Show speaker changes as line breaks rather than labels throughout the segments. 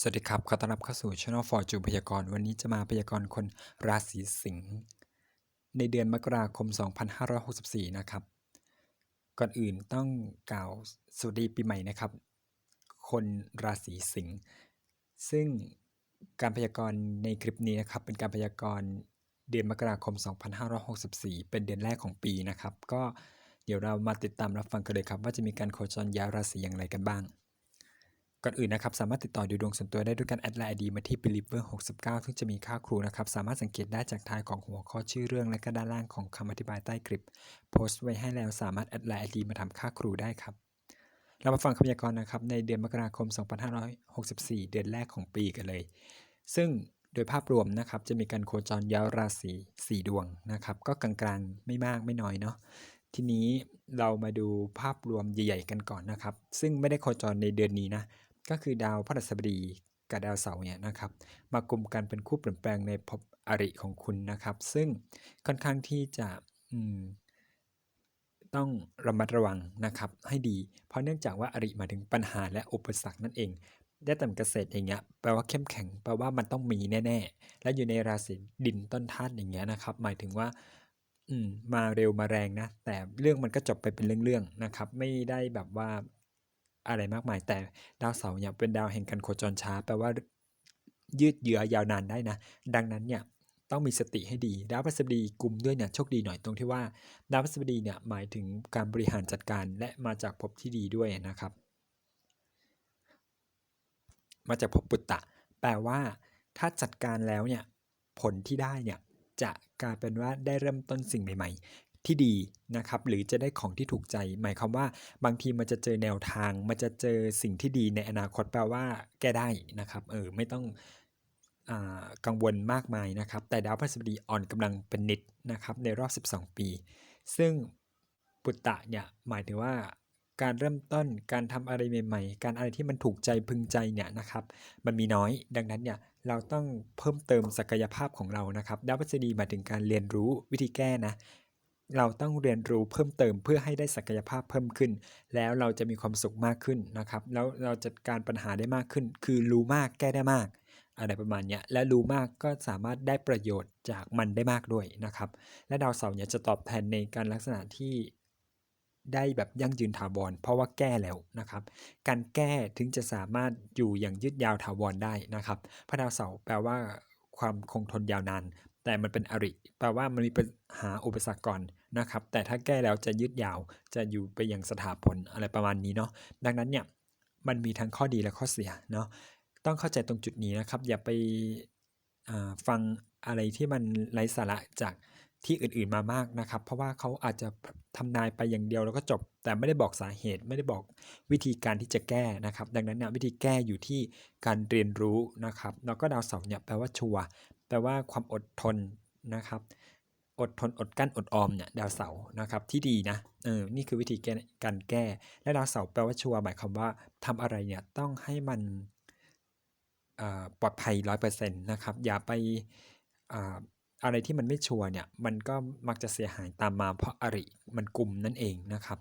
สวัสดีครับ ขอต้อนรับเข้าสู่ Channel Fortune พยากรณ์วันนี้จะมาพยากรณ์คนราศีสิงห์ในเดือนมกราคม 2564 นะครับ ก่อนอื่นต้องกล่าวสวัสดีปีใหม่นะครับ คนราศีสิงห์ซึ่งการพยากรณ์ในคลิปนี้นะครับ เป็นการพยากรณ์เดือนมกราคม 2564 เป็นเดือนแรกของปีนะครับ ก็เดี๋ยวเรามาติดตามรับฟังกันเลยครับ ว่าจะมีการโคจรย้ายราศีอย่างไรกันบ้าง ก่อนอื่นนะครับสามารถติดต่อดูดวงส่วนตัวได้ด้วยการแอดไลน์ไอดีมาที่ believer 69ซึ่งจะมีค่าครูนะครับสามารถสังเกตได้จากท้ายของหัวข้อชื่อเรื่องและก็ด้านล่างของคำอธิบายใต้คลิป โพสต์ไว้ให้แล้วสามารถแอดไลน์ไอดีมาทำค่าครูได้ครับเรามาฟังคำพยากรณ์นะครับในเดือนมกราคม 2564 เดือนแรกของปีกันเลย ซึ่งโดยภาพรวมนะครับจะมีการโคจรย้ายราศีสี่ดวงนะครับก็กลางๆไม่มากไม่น้อยเนาะทีนี้เรามาดูภาพรวมใหญ่ ๆ กันก่อนนะครับ ซึ่งไม่ได้โคจรในเดือนนี้นะ ก็คือดาวพฤหัสบดีกับดาวเสาร์เนี่ยนะครับมากลุ่มกันเป็นคู่เปลี่ยนแปลงในภพอริของคุณนะครับ ซึ่งค่อนข้างที่จะต้องระมัดระวังนะครับให้ดี เพราะเนื่องจากว่าอริหมายถึงปัญหาและอุปสรรคนั่นเอง ได้แต่เกษตรอย่างเงี้ยแปลว่าเข้มแข็งแปลว่ามันต้องมีแน่ๆ และอยู่ในราศีดินต้นธาตุอย่างเงี้ยนะครับ หมายถึงว่าอืมมาเร็วมาแรงนะ แต่เรื่องมันก็จบไปเป็นเรื่องๆนะครับ ไม่ได้แบบว่า อะไรมากมาย แต่ดาวเสาร์เนี่ยเป็นดาวแห่งการโคจรช้าแปลว่ายืดเยื้อยาวนานได้นะ ดังนั้นเนี่ยต้องมีสติให้ดี ดาวพฤหัสบดีกลุ่มด้วยเนี่ยโชคดีหน่อยตรงที่ว่า ดาวพฤหัสบดีเนี่ยหมายถึงการบริหารจัดการและมาจากภพที่ดีด้วยนะครับ มาจากภพปุตตะ แปลว่า ถ้าจัดการแล้วเนี่ยผลที่ได้เนี่ยจะกลายเป็นว่าได้เริ่มต้นสิ่งใหม่ๆ ที่ดีนะครับหรือจะได้ของที่ถูกใจ หมายความว่าบางทีมันจะเจอแนวทาง มันจะเจอสิ่งที่ดีในอนาคตแปลว่าแก้ได้นะครับเออไม่ต้องกังวลมากมายนะครับ แต่ดาวพฤหัสบดีอ่อนกำลังเป็นนิดนะครับในรอบ 12 ปี ซึ่งปุตตะเนี่ยหมายถึงว่าการเริ่มต้นการทำอะไรใหม่ๆ การอะไรที่มันถูกใจพึงใจเนี่ยนะครับ มันมีน้อย ดังนั้นเนี่ยเราต้องเพิ่มเติมศักยภาพของเรานะครับดาวพฤหัสบดีหมายถึงการเรียนรู้วิธีแก้นะ เราต้องเรียนรู้เพิ่มเติมเพื่อให้ได้ศักยภาพเพิ่มขึ้น แล้วเราจะมีความสุขมากขึ้นนะครับ แล้วเราจัดการปัญหาได้มากขึ้น คือรู้มากแก้ได้มาก อะไรประมาณเนี้ยและรู้มากก็สามารถได้ประโยชน์จากมันได้มากด้วยนะครับ และดาวเสาร์เนี่ยจะตอบแทนในการลักษณะที่ได้แบบยั่งยืนถาวรเพราะว่าแก้แล้วนะครับ การแก้ถึงจะสามารถอยู่อย่างยืดยาวถาวรได้นะครับพระดาวเสาร์แปลว่าความคงทนยาวนานแต่มันเป็นอริ แปลว่ามันมีปัญหาอุปสรรคก่อน นะครับ แต่ถ้าแก้แล้วจะยืดยาวจะอยู่ไปอย่างสถาผลอะไรประมาณนี้เนาะดังนั้นเนี่ยมันมีทั้งข้อดีและข้อเสียเนาะต้องเข้าใจตรงจุดนี้นะครับ อย่าไปฟังอะไรที่มันไร้สาระจากที่อื่นๆมามากนะครับ เพราะว่าเขาอาจจะทำนายไปอย่างเดียวแล้วก็จบ แต่ไม่ได้บอกสาเหตุ ไม่ได้บอกวิธีการที่จะแก้นะครับ ดังนั้นเนี่ยวิธีแก้อยู่ที่การเรียนรู้นะครับ แล้วก็ดาวเสาร์เนี่ยแปลว่าชัวร์แปลว่าความอดทนนะครับ อดทนอดกั้นอดออมเนี่ยดาวเสาร์นะครับที่ดีนะเออนี่คือวิธีแก้การแก้ และดาวเสาร์แปลว่าชัวร์หมายความว่าทำอะไรเนี่ยต้องให้มันปลอดภัยร้อยเปอร์เซ็นต์นะครับอย่าไปอะไรที่มันไม่ชัวร์เนี่ยมันก็มักจะเสียหายตามมาเพราะอริมันกลุ่มนั่นเองนะครับ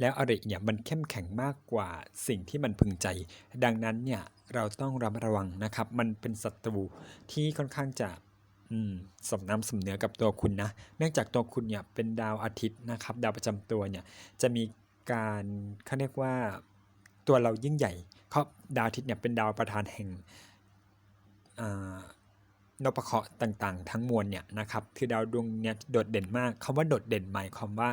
แล้วอริเนี่ยมันเข้มแข็งมากกว่าสิ่งที่มันพึงใจ ดังนั้นเนี่ยเราต้องระมัดระวังนะครับ มันเป็นศัตรูที่ค่อนข้างจะ สมน้ำสมเนื้อกับตัวคุณนะ เนื่องจากตัวคุณเนี่ยเป็นดาวอาทิตย์นะครับ ดาวประจำตัวเนี่ยจะมีการเขาเรียกว่าตัวเรายิ่งใหญ่เพราะดาวอาทิตย์เนี่ยเป็นดาวประธานแห่งนพเคราะห์ต่างๆ ทั้งมวลเนี่ยนะครับคือดาวดวงเนี้ยโดดเด่นมากคำว่าโดดเด่นหมายความว่า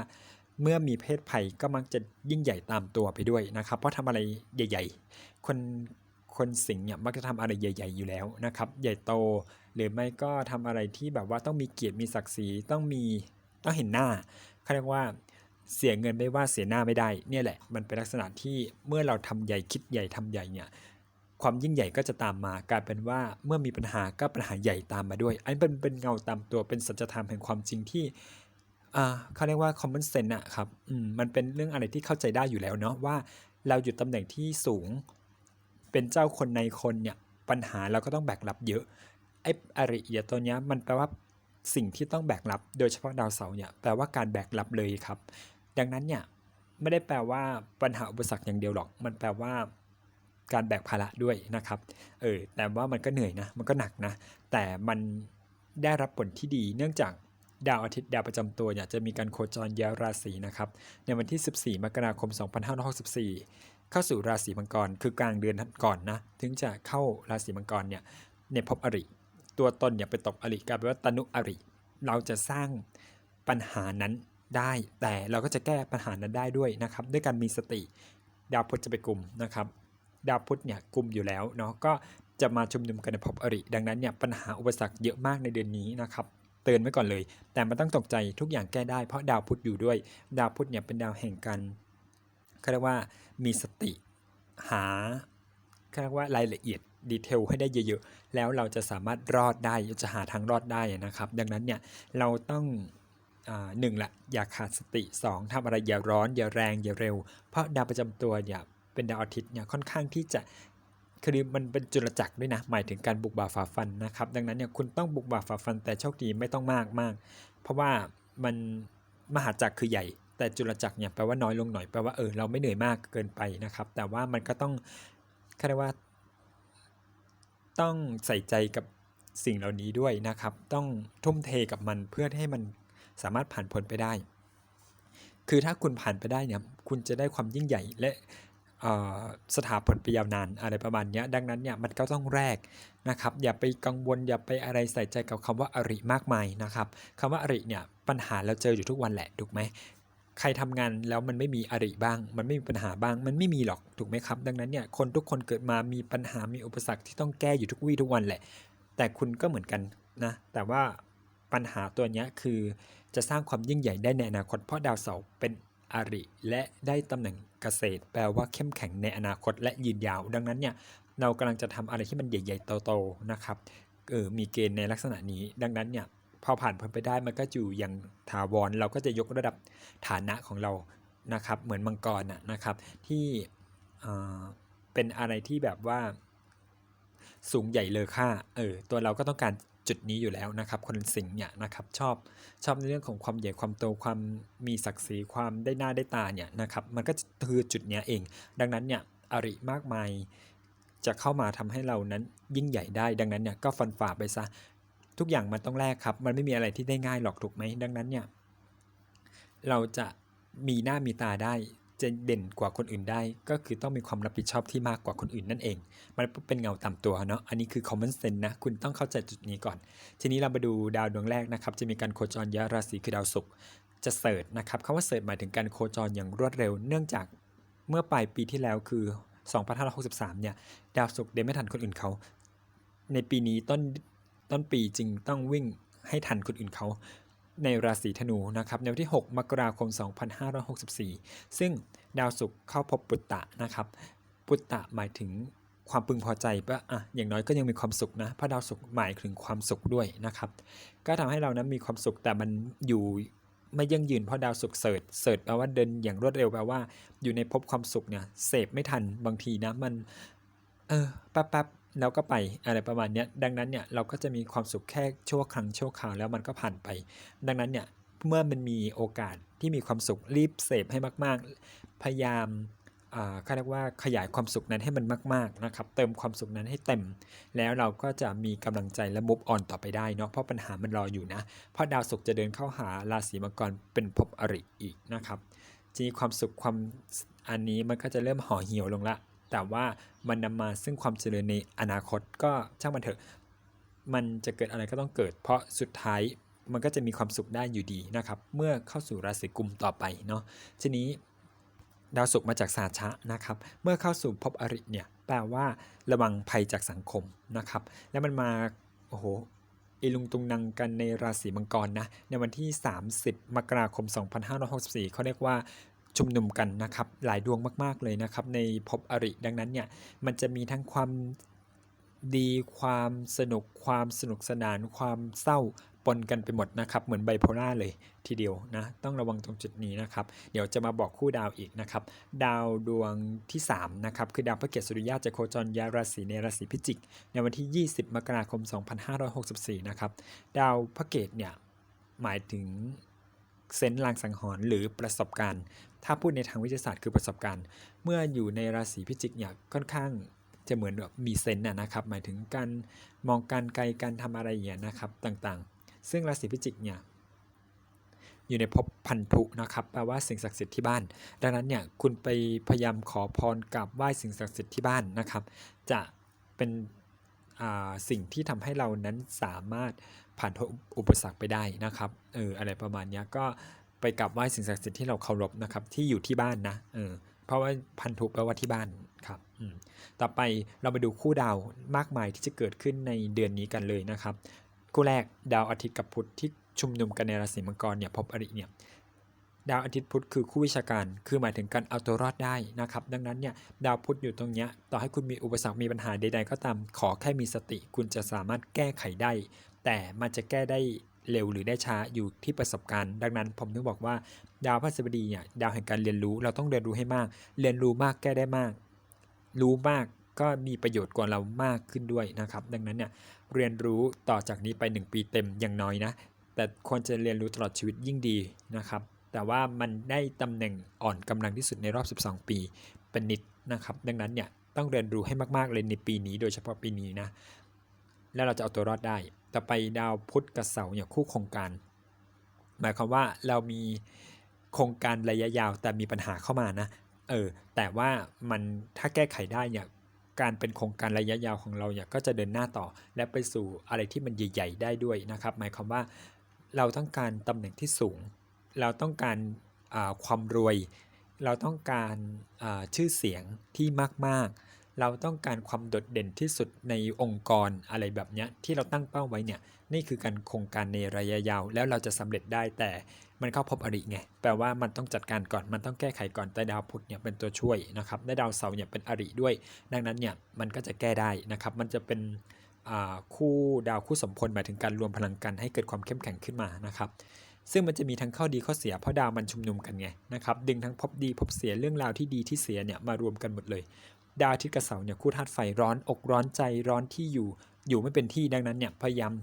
เมื่อมีเพศภัยก็มักจะยิ่งใหญ่ตามตัวไปด้วยนะครับ เพราะทำอะไรใหญ่ ๆ คน คนสิงห์เนี่ยมักจะทำอะไรใหญ่ ๆ อยู่แล้วนะครับ ใหญ่โต หรือไม่ก็ทำอะไรที่แบบว่าต้องมีเกียรติมีศักดิ์ศรีต้องมีต้องเห็นหน้าเขาเรียกว่าเสียเงินไม่ว่าเสียหน้าไม่ได้เนี่ยแหละ มันเป็นลักษณะที่เมื่อเราทำใหญ่คิดใหญ่ทำใหญ่เนี่ยความยิ่งใหญ่ก็จะตามมากลายเป็นว่าเมื่อมีปัญหาก็ปัญหาใหญ่ตามมาด้วย อันเป็นเป็นเงาตามตัวเป็นสัจธรรมแห่งความจริงที่เขาเรียกว่า common sense อะครับมมันเป็นเรื่องอะไรที่เข้าใจได้อยู่แล้วเนาะว่าเราอยู่ตำแหน่งที่สูง เป็นเจ้าคนในคนเนี่ยปัญหาเราก็ต้องแบกรับเยอะไอ้อริยตัวเนี้ยมันแปลว่าสิ่งที่ต้องแบกรับ โดยเฉพาะดาวเสาร์เนี่ยแปลว่าการแบกรับเลยครับ ดังนั้นเนี่ยไม่ได้แปลว่าปัญหาอุปสรรคอย่างเดียวหรอก มันแปลว่าการแบกภาระด้วยนะครับ เออ แต่ว่ามันก็เหนื่อยนะ มันก็หนักนะ แต่มันได้รับผลที่ดี เนื่องจากดาวอาทิตย์ดาวประจำตัวเนี่ยจะมีการโคจรย้ายราศีนะครับ ในวันที่ 14 มกราคม 2564 เข้าสู่ราศีมังกรคือกลางเดือนก่อนนะถึงจะเข้าราศีมังกรเนี่ยในภพอริ ตัวตนเนี่ยไปตกอริกลายเป็นว่าตนุอริ เราจะสร้างปัญหานั้นได้ แต่เราก็จะแก้ปัญหานั้นได้ด้วยนะครับ ด้วยการมีสติดาวพุธจะไปกลุ่มนะครับ ดาวพุธเนี่ยกลุ่มอยู่แล้วเนาะก็จะมาชุมนุมกันในภพอริ ดังนั้นเนี่ยปัญหาอุปสรรคเยอะมากในเดือนนี้นะครับเตือนไว้ก่อนเลย แต่ไม่ต้องตกใจทุกอย่างแก้ได้เพราะดาวพุธอยู่ด้วย ดาวพุธเนี่ยเป็นดาวแห่งการ เขาเรียกว่ามีสติหาเขาเรียกว่ารายละเอียดดีเทลให้ได้เยอะๆ แล้วเราจะสามารถรอดได้จะหาทางรอดได้นะครับ ดังนั้นเนี่ยเราต้องอ่าหนึ่งละอย่าขาดสติ 2ทำอะไรอย่าร้อนอย่าแรงอย่าเร็ว เพราะดาวประจำตัวเนี่ยเป็นดาวอาทิตย์เนี่ยค่อนข้างที่จะคือมันเป็นจุลจักรด้วยนะหมายถึงการบุกบ่าฝ่าฟันนะครับดังนั้นเนี่ยคุณต้องบุกบ่าฝ่าฟันแต่โชคดีไม่ต้องมากมากเพราะว่ามันมหาจักรคือใหญ่ แต่จุลจักรเนี่ยแปลว่าน้อยลงหน่อยแปลว่าเออเราไม่เหนื่อยมากเกินไปนะครับ แต่ว่ามันก็ต้องเขารียกว่า ต้องใส่ใจกับสิ่งเหล่านี้ด้วยนะครับ ต้องทุ่มเทกับมันเพื่อให้มันสามารถผ่านพ้นไปได้ คือถ้าคุณผ่านไปได้เนี่ยคุณจะได้ความยิ่งใหญ่และอ่อสถาผลไปยาวนานอะไรประมาณเนี้ยดังนั้นเนี่ยมันก็ต้องแรกนะครับ อย่าไปกังวลอย่าไปอะไรใส่ใจกับคำว่าอริมากมายนะครับคำว่าอริเนี่ยปัญหาเราเจออยู่ทุกวันแหละถูกไหม ใครทำงานแล้วมันไม่มีอริบ้าง มันไม่มีปัญหาบ้าง มันไม่มีหรอกถูกไหมครับ ดังนั้นเนี่ยคนทุกคนเกิดมามีปัญหามีอุปสรรคที่ต้องแก้อยู่ทุกวี่ทุกวันแหละ แต่คุณก็เหมือนกันนะ แต่ว่าปัญหาตัวเนี้ยคือจะสร้างความยิ่งใหญ่ได้ในอนาคตเพราะดาวเสาร์เป็นอริ และได้ตำแหน่งเกษตร แปลว่าเข้มแข็งในอนาคตและยืนยาว ดังนั้นเนี่ยเรากำลังจะทำอะไรที่มันใหญ่ๆโตๆนะครับเออมีเกณฑ์ในลักษณะนี้ ดังนั้นเนี่ย พอผ่านพ้นไปได้มันก็อยู่อย่างถาวรเราก็จะยกระดับฐานะของเรานะครับ เหมือนมังกรน่ะนะครับ ที่เป็นอะไรที่แบบว่า สูงใหญ่เลอค่าเออตัวเราก็ต้องการจุดนี้อยู่แล้วนะครับ คนสิงห์เนี่ยนะครับชอบชอบในเรื่องของความใหญ่ความโตความมีศักดิ์ศรีความได้หน้าได้ตาเนี่ยนะครับ มันก็คือจุดเนี้ยเอง ดังนั้นเนี่ยอริมากมายจะเข้ามาทำให้เรานั้นยิ่งใหญ่ได้ ดังนั้นเนี่ยก็ฟันฝ่าไปซะ ทุกอย่างมันต้องแลกครับ มันไม่มีอะไรที่ได้ง่ายหรอกถูกไหมดังนั้นเนี่ยเราจะมีหน้ามีตาได้จะเด่นกว่าคนอื่นได้ ก็คือต้องมีความรับผิดชอบที่มากกว่าคนอื่นนั่นเอง มันเป็นเงาต่ำตัวเนาะอันนี้คือ common sense นะ คุณต้องเข้าใจจุดนี้ก่อน ทีนี้เรามาดูดาวดวงแรกนะครับ จะมีการโคจรย้ายราศีคือดาวศุกร์จะเสิร์ชนะครับคำว่าเสิร์ชหมายถึงการโคจรอย่างรวดเร็ว เนื่องจากเมื่อปลายปีที่แล้วคือ 2563 เนี่ย ดาวศุกร์เดินไม่ทันคนอื่นเขา ในปีนี้ต้น ต้นปีจึงต้องวิ่งให้ทันคนอื่นเขาในราศีธนูนะครับในวันที่ 6 มกราคม 2564 ซึ่งดาวศุกร์เข้าพบปุตตะนะครับปุตตะหมายถึงความพึงพอใจว่าอะอย่างน้อยก็ยังมีความสุขนะเพราะดาวศุกร์หมายถึงความสุขด้วยนะครับ ก็ทำให้เรานั้นมีความสุขแต่มันอยู่ไม่ยั่งยืนเพราะดาวศุกร์เสิร์ชเสิร์ชแปลว่าเดินอย่างรวดเร็วแปลว่า อยู่ในภพความสุขเนี่ยเสพไม่ทันบางทีนะมัน เออแป๊บ แล้วก็ไปอะไรประมาณนี้ดังนั้นเนี่ยเราก็จะมีความสุขแค่ชั่วครั้งชั่วคราวแล้วมันก็ผ่านไป ดังนั้นเนี่ยเมื่อมันมีโอกาสที่มีความสุขรีบเสพให้มาก ๆ พยายามอ่าเขาเรียกว่าขยายความสุขนั้นให้มันมากๆนะครับเติมความสุขนั้นให้เต็ม แล้วเราก็จะมีกำลังใจและมุฟออนต่อไปได้เนาะเพราะปัญหามันรออยู่นะ เพราะดาวศุกร์จะเดินเข้าหาราศีมังกรเป็นภพอริอีกนะครับทีนี้ความสุขความอันนี้มันก็จะเริ่มห่อเหี่ยวลงละ แต่ว่ามันนำมาซึ่งความเจริญในอนาคตก็ช่างมันเถอะ มันจะเกิดอะไรก็ต้องเกิด เพราะสุดท้ายมันก็จะมีความสุขได้อยู่ดีนะครับ เมื่อเข้าสู่ราศีกุมต่อไปเนาะทีนี้ดาวศุกร์มาจากสาชะนะครับ เมื่อเข้าสู่ภพอริเนี่ยแปลว่าระวังภัยจากสังคมนะครับ แล้วมันมาโอ้โหอีลุงตุงนังกันในราศีมังกรนะในวันที่ 30 มกราคม 2564เขาเรียกว่า ชุมนุมกันนะครับหลายดวงมากๆเลยนะครับ ในภพอริดังนั้นเนี่ยมันจะมีทั้งความดีความสนุกความสนุกสนานความเศร้าปนกันไปหมดนะครับ เหมือนไบโพล่าเลยทีเดียวนะ ต้องระวังตรงจุดนี้นะครับ เดี๋ยวจะมาบอกคู่ดาวอีกนะครับ ดาวดวงที่ 3 นะครับ คือดาวพระเกศสุริยะจะโคจรย้ายราศีในราศีพิจิก ในวันที่ 20 มกราคม 2564 นะครับ ดาวพระเกศเนี่ย หมายถึงเซนส์ลางสังหรณ์หรือประสบการณ์ ถ้าพูดในทางวิทยาศาสตร์คือประสบการณ์ เมื่ออยู่ในราศีพิจิกเนี่ยค่อนข้างจะเหมือนแบบมีเซน์นะครับ หมายถึงการมองการไกลการทำอะไรอย่างเงี้ยนะครับต่างๆ ซึ่งราศีพิจิกเนี่ยอยู่ในภพพันธุนะครับแปลว่าสิ่งศักดิ์สิทธิ์ที่บ้าน ดังนั้นเนี่ยคุณไปพยายามขอพรกราบไหว้สิ่งศักดิ์สิทธิ์ที่บ้านนะครับ จะเป็นอ่าสิ่งที่ทำให้เรานั้นสามารถผ่านอุปสรรคไปได้นะครับเอออะไรประมาณเนี้ยก็ ไปกราบไหว้สิ่งศักดิ์สิทธิ์ที่เราเคารพนะครับ ที่อยู่ที่บ้านนะเออเพราะว่าพันธุแปลว่าที่บ้านครับอืมต่อไปเรามาดูคู่ดาวมากมายที่จะเกิดขึ้นในเดือนนี้กันเลยนะครับ คู่แรกดาวอาทิตย์กับพุธที่ชุมนุมกันในราศีมังกรเนี่ยพบอริเนี่ยดาวอาทิตย์พุธคือคู่วิชาการ คือหมายถึงการเอาตัวรอดได้นะครับ ดังนั้นเนี่ยดาวพุธอยู่ตรงเนี้ย ต่อให้คุณมีอุปสรรค มีปัญหาใด ๆ ก็ตาม ขอแค่มีสติ คุณจะสามารถแก้ไขได้ แต่มันจะแก้ได้ เร็วหรือได้ช้าอยู่ที่ประสบการณ์ ดังนั้นผมถึงบอกว่า ดาวพฤหัสบดีเนี่ยดาวแห่งการเรียนรู้เราต้องเรียนรู้ให้มาก เรียนรู้มากแก้ได้มาก รู้มากก็มีประโยชน์กว่าเรามากขึ้นด้วยนะครับ ดังนั้นเนี่ยเรียนรู้ต่อจากนี้ไป 1 ปีเต็มอย่างน้อยนะ แต่ควรจะเรียนรู้ตลอดชีวิตยิ่งดีนะครับ แต่ว่ามันได้ตำแหน่งอ่อนกำลังที่สุดในรอบ 12 ปีเป็นนิดนะครับ ดังนั้นเนี่ยต้องเรียนรู้ให้มากๆเลยในปีนี้ โดยเฉพาะปีนี้นะ แล้วเราจะเอาตัวรอดได้ ต่อไปดาวพุธกับเสาเนี่ยคู่โครงการ หมายความว่าเรามีโครงการระยะยาวแต่มีปัญหาเข้ามานะเออแต่ว่ามันถ้าแก้ไขได้เนี่ยการเป็นโครงการระยะยาวของเราเนี่ยก็จะเดินหน้าต่อ และไปสู่อะไรที่มันใหญ่ ๆ ได้ด้วยนะครับ หมายความว่าเราต้องการตำแหน่งที่สูง เราต้องการความรวย เราต้องการชื่อเสียงที่มากๆ เราต้องการความโดดเด่นที่สุดในองค์กรอะไรแบบเนี้ยที่เราตั้งเป้าไว้เนี่ยนี่คือการโครงการในระยะยาว แล้วเราจะสำเร็จได้แต่มันเข้าพบอริไงแปลว่ามันต้องจัดการก่อนมันต้องแก้ไขก่อนแต่ดาวพุธเนี่ยเป็นตัวช่วยนะครับและดาวเสาร์เนี่ยเป็นอริด้วย ดังนั้นเนี่ยมันก็จะแก้ได้นะครับ มันจะเป็นคู่ดาวคู่สมพลหมายถึงการรวมพลังกันให้เกิดความเข้มแข็งขึ้นมานะครับซึ่งมันจะมีทั้งข้อดีข้อเสียเพราะดาวมันชุมนุมกันไงนะครับดึงทั้งพบดีพบเสียเรื่องราวที่ดีที่เสียเนี่ยมารวมกันหมดเลย ดาวอาทิตย์กับเสาร์เนี่ยคู่ธาตุไฟร้อนอกร้อนใจร้อนที่อยู่อยู่ไม่เป็นที่ดังนั้นเนี่ยพยายาม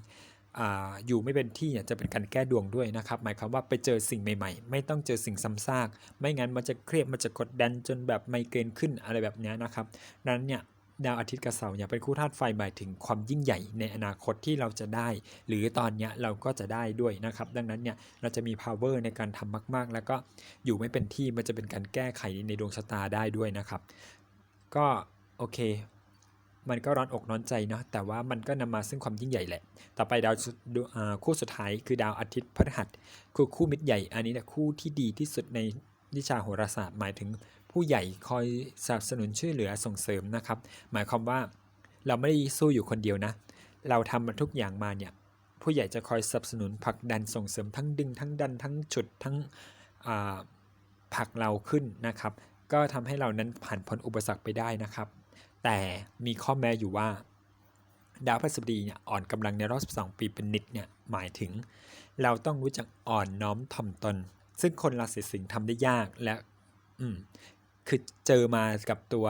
อยู่ไม่เป็นที่เนี่ยจะเป็นการแก้ดวงด้วยนะครับ หมายความว่าไปเจอสิ่งใหม่ ๆ ไม่ต้องเจอสิ่งซ้ำซาก ไม่งั้นมันจะเครียดมันจะกดดันจนแบบไมเกรนขึ้นอะไรแบบนี้นะครับดังนั้นเนี่ยดาวอาทิตย์กับเสาร์เนี่ยเป็นคู่ธาตุไฟหมายถึงความยิ่งใหญ่ในอนาคตที่เราจะได้ หรือตอนเนี้ยเราก็จะได้ด้วยนะครับ ดังนั้นเนี่ยเราจะมี power ในการทำมาก ๆ แล้วก็อยู่ไม่เป็นที่มันจะเป็นการแก้ไขในดวงชะตาได้ด้วยนะครับ ก็โอเค มันก็ร้อนอกร้อนใจเนาะแต่ว่ามันก็นำมาซึ่งความยิ่งใหญ่แหละ ต่อไปดาวดาคู่สุดท้ายคือดาวอาทิตย์พฤหัสคือคู่มิตรใหญ่ อันนี้นี่ยคู่ที่ดีที่สุดในวิชาโหราศาสตร์หมายถึงผู้ใหญ่คอยสนับสนุนช่วยเหลือส่งเสริมนะครับ หมายความว่าเราไม่ได้สู้อยู่คนเดียวนะ เราทำมาทุกอย่างมาเนี่ยผู้ใหญ่จะคอยสนับสนุนผลักดันส่งเสริมทั้งดึงทั้งดันทั้งฉุดทั้งผลักเราขึ้นนะครับ ก็ทำให้เรานั้นผ่านพ้นอุปสรรคไปได้นะครับ แต่มีข้อแม้อยู่ว่า ดาวพฤหัสบดีเนี่ยอ่อนกำลังในรอบ 12 ปีเป็นนิดเนี่ยหมายถึง เราต้องรู้จักอ่อนน้อมถ่อมตน ซึ่งคนราศีสิงห์ทำได้ยากและอืมคือเจอมากับตัว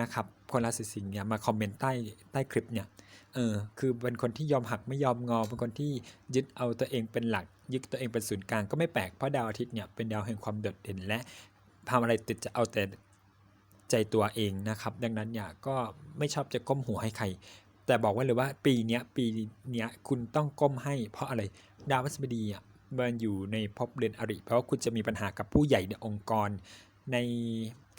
นะครับ คนราศีสิงห์เนี่ยมาคอมเมนต์ใต้ใต้คลิปเนี่ยเออคือเป็นคนที่ยอมหักไม่ยอมงอเป็นคนที่ยึดเอาตัวเองเป็นหลัก ยึดตัวเองเป็นศูนย์กลางก็ไม่แปลกเพราะดาวอาทิตย์เนี่ยเป็นดาวแห่งความโดดเด่นและ ทำอะไรติดจะเอาแต่ใจตัวเองนะครับ ดังนั้นเนี่ยก็ไม่ชอบจะก้มหัวให้ใคร แต่บอกไว้เลยว่าปีนี้ปีนี้คุณต้องก้มให้เพราะอะไรดาวพฤหัสบดีอะมันอยู่ในภพเรือนอริ เพราะว่าคุณจะมีปัญหากับผู้ใหญ่ในองค์กรใน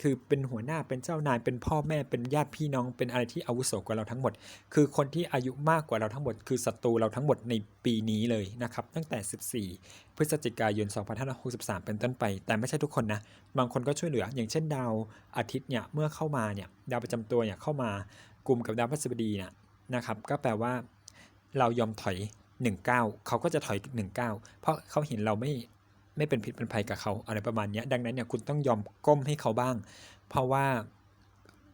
คือเป็นหัวหน้าเป็นเจ้านายเป็นพ่อแม่เป็นญาติพี่น้องเป็นอะไรที่อาวุโสกว่าเราทั้งหมด คือคนที่อายุมากกว่าเราทั้งหมด คือศัตรูเราทั้งหมดในปีนี้เลยนะครับ ตั้งแต่ 14 พฤศจิกายน 2563 เป็นต้นไป แต่ไม่ใช่ทุกคนนะ บางคนก็ช่วยเหลือ อย่างเช่นดาวอาทิตย์เนี่ยเมื่อเข้ามาเนี่ยดาวประจำตัวเนี่ยเข้ามากลุ่มกับดาวพฤหัสบดีเนี่ยนะครับก็แปลว่าเรายอมถอย 19 เขาก็จะถอย 19 เพราะเขาเห็นเราไม่ ไม่เป็นพิษเป็นภัยกับเขาอะไรประมาณนี้ดังนั้นเนี่ยคุณต้องยอมก้มให้เขาบ้าง เพราะว่า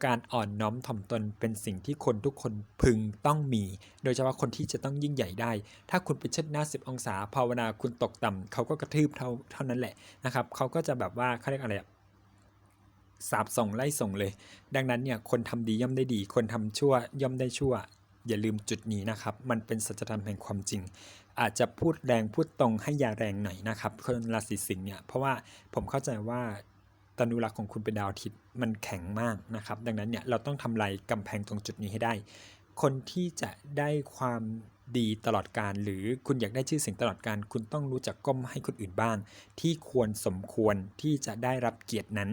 การอ่อนน้อมถ่อมตนเป็นสิ่งที่คนทุกคนพึงต้องมี โดยเฉพาะคนที่จะต้องยิ่งใหญ่ได้ ถ้าคุณไปเชิดหน้า 10 องศา ภาวนาคุณตกต่ำเขาก็กระทืบเท่าเท่านั้นแหละนะครับ เขาก็จะแบบว่าเขาเรียกอะไรสาบส่งไล่ส่งเลย ดังนั้นเนี่ยคนทำดีย่อมได้ดี คนทำชั่วย่อมได้ชั่ว อย่าลืมจุดนี้นะครับ มันเป็นสัจธรรมแห่งความจริง อาจจะพูดแรงพูดตรงให้ยาแรงหน่อยนะครับคนราศีสิงห์เนี่ยเพราะว่าผมเข้าใจว่าตนุรักษ์ของคุณเป็นดาวอาทิตย์มันแข็งมากนะครับ ดังนั้นเนี่ยเราต้องทำลายกำแพงตรงจุดนี้ให้ได้ คนที่จะได้ความดีตลอดการ หรือคุณอยากได้ชื่อเสียงตลอดการ คุณต้องรู้จักก้มให้คนอื่นบ้าง ที่ควรสมควรที่จะได้รับเกียรตินั้น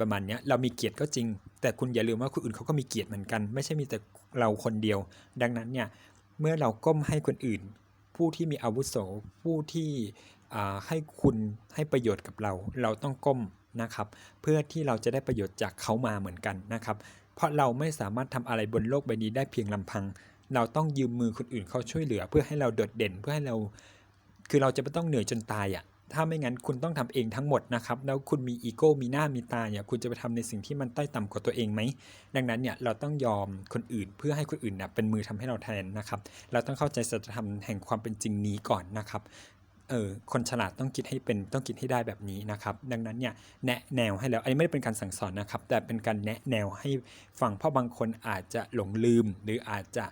ประมาณนี้เรามีเกียรติก็จริง แต่คุณอย่าลืมว่าคนอื่นเขาก็มีเกียรติเหมือนกัน ไม่ใช่มีแต่เราคนเดียว ดังนั้นเนี่ยเมื่อเราก้มให้คนอื่น ผู้ที่มีอาวุโสผู้ที่ให้คุณให้ประโยชน์กับเรา เราต้องก้มนะครับ เพื่อที่เราจะได้ประโยชน์จากเขามาเหมือนกันนะครับ เพราะเราไม่สามารถทำอะไรบนโลกใบนี้ได้เพียงลำพัง เราต้องยืมมือคนอื่นเขาช่วยเหลือ เพื่อให้เราโดดเด่นเพื่อให้เรา คือเราจะไม่ต้องเหนื่อยจนตายอะ่ะ ถ้าไม่งั้นคุณต้องทำเองทั้งหมดนะครับ แล้วคุณมีอีโก้มีหน้ามีตาเนี่ยคุณจะไปทำในสิ่งที่มันต้อยต่ำกว่าตัวเองไหม ดังนั้นเนี่ยเราต้องยอมคนอื่นเพื่อให้คนอื่นเนี่ยเป็นมือทำให้เราแทนนะครับ เราต้องเข้าใจสัจธรรมแห่งความเป็นจริงนี้ก่อนนะครับเออคนฉลาดต้องคิดให้เป็นต้องคิดให้ได้แบบนี้นะครับ ดังนั้นเนี่ยแนะแนวให้แล้ว อันนี้ไม่ได้เป็นการสั่งสอนนะครับ แต่เป็นการแนะแนวให้ฟังเพราะบางคนอาจจะหลงลืม หรืออาจจะ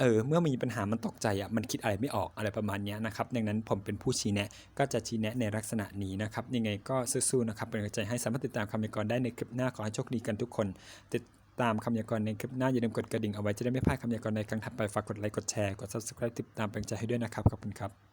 เออเมื่อมีปัญหามันตกใจอะมันคิดอะไรไม่ออกอะไรประมาณนี้นะครับดังนั้นผมเป็นผู้ชี้แนะก็จะชี้แนะในลักษณะนี้นะครับยังไงก็สู้ๆนะครับเป็นกำลังใจให้สามารถติดตามคำยากรณ์ได้ในคลิปหน้าขอให้โชคดีกันทุกคน ติดตามคำยากรณ์ในคลิปหน้าอย่าลืมกดกระดิ่งเอาไว้จะได้ไม่พลาดคำยากรณ์ในครั้งถัดไปฝากกดไลค์กดแชร์กด subscribe ติดตามเป็นกำลังใจให้ด้วยนะครับขอบคุณครับ